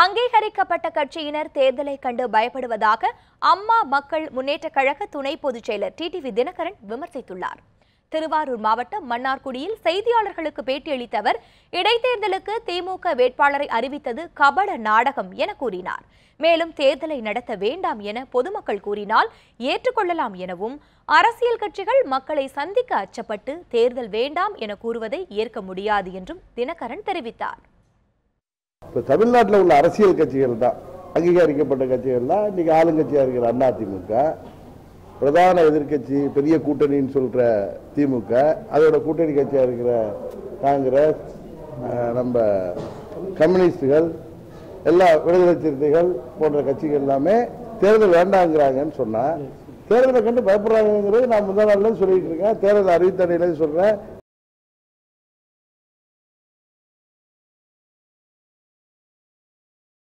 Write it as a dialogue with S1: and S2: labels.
S1: அங்கீகரிக்கப்பட்ட கட்சியினர் தேர்தலை கண்டு பயப்படுவதாக அம்மா மக்கள் முன்னேற்ற கழக துணை பொதுச் செயலர் டிடிவி தினகரன் விமர்சித்துள்ளார். திருவாரூர் மாவட்டம் மன்னார்குடியில் செய்தியாளர்களுக்கு பேட்டியளித்த அவர் இடைத்தேர்தலுக்கு திமுக வேட்பாளரை அறிவித்தது கபட நாடகம் என கூறினார். மேலும் தேர்தலை நடத்த வேண்டாம் என பொதுமக்கள் கூறினால் ஏற்றுக்கொள்ளலாம் எனவும் அரசியல் கட்சிகள் மக்களை சந்திக்க அச்சப்பட்டு தேர்தல் வேண்டாம் என கூறுவதை ஏற்க முடியாது என்றும் தினகரன் தெரிவித்தார்.
S2: இப்போ தமிழ்நாட்டில் உள்ள அரசியல் கட்சிகள் தான் அங்கீகரிக்கப்பட்ட கட்சிகள் தான். இன்னைக்கு ஆளுங்கட்சியாக இருக்கிற அதிமுக பிரதான எதிர்கட்சி பெரிய கூட்டணின்னு சொல்ற திமுக அதோட கூட்டணி கட்சியாக இருக்கிற காங்கிரஸ் நம்ம கம்யூனிஸ்டுகள் எல்லா விடுதலை சிறுத்தைகள் போன்ற கட்சிகள் எல்லாமே தேர்தல் வேண்டாங்கிறாங்கன்னு சொன்னா தேர்தலை கண்டு பயப்படுறாங்கிறது நான் முதல் நாள்லேருந்து சொல்லிட்டு இருக்கேன். தேர்தல் அறிவித்தடையிலேருந்து சொல்றேன்.